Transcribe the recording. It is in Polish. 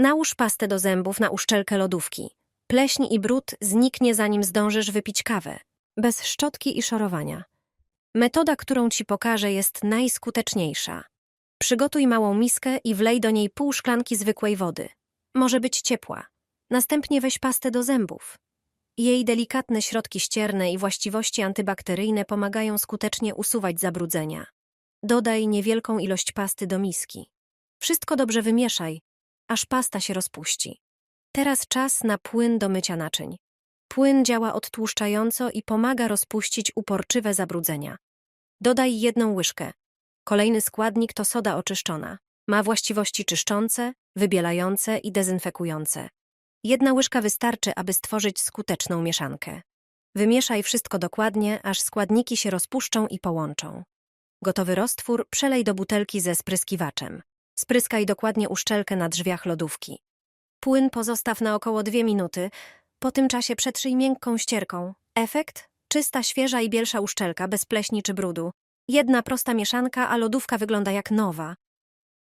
Nałóż pastę do zębów na uszczelkę lodówki. Pleśń i brud zniknie zanim zdążysz wypić kawę. Bez szczotki i szorowania. Metoda, którą ci pokażę, jest najskuteczniejsza. Przygotuj małą miskę i wlej do niej pół szklanki zwykłej wody. Może być ciepła. Następnie weź pastę do zębów. Jej delikatne środki ścierne i właściwości antybakteryjne pomagają skutecznie usuwać zabrudzenia. Dodaj niewielką ilość pasty do miski. Wszystko dobrze wymieszaj, aż pasta się rozpuści. Teraz czas na płyn do mycia naczyń. Płyn działa odtłuszczająco i pomaga rozpuścić uporczywe zabrudzenia. Dodaj jedną łyżkę. Kolejny składnik to soda oczyszczona. Ma właściwości czyszczące, wybielające i dezynfekujące. Jedna łyżka wystarczy, aby stworzyć skuteczną mieszankę. Wymieszaj wszystko dokładnie, aż składniki się rozpuszczą i połączą. Gotowy roztwór przelej do butelki ze spryskiwaczem. Spryskaj dokładnie uszczelkę na drzwiach lodówki. Płyn pozostaw na około 2 minuty, po tym czasie przetrzyj miękką ścierką. Efekt? Czysta, świeża i bielsza uszczelka, bez pleśni czy brudu. Jedna prosta mieszanka, a lodówka wygląda jak nowa.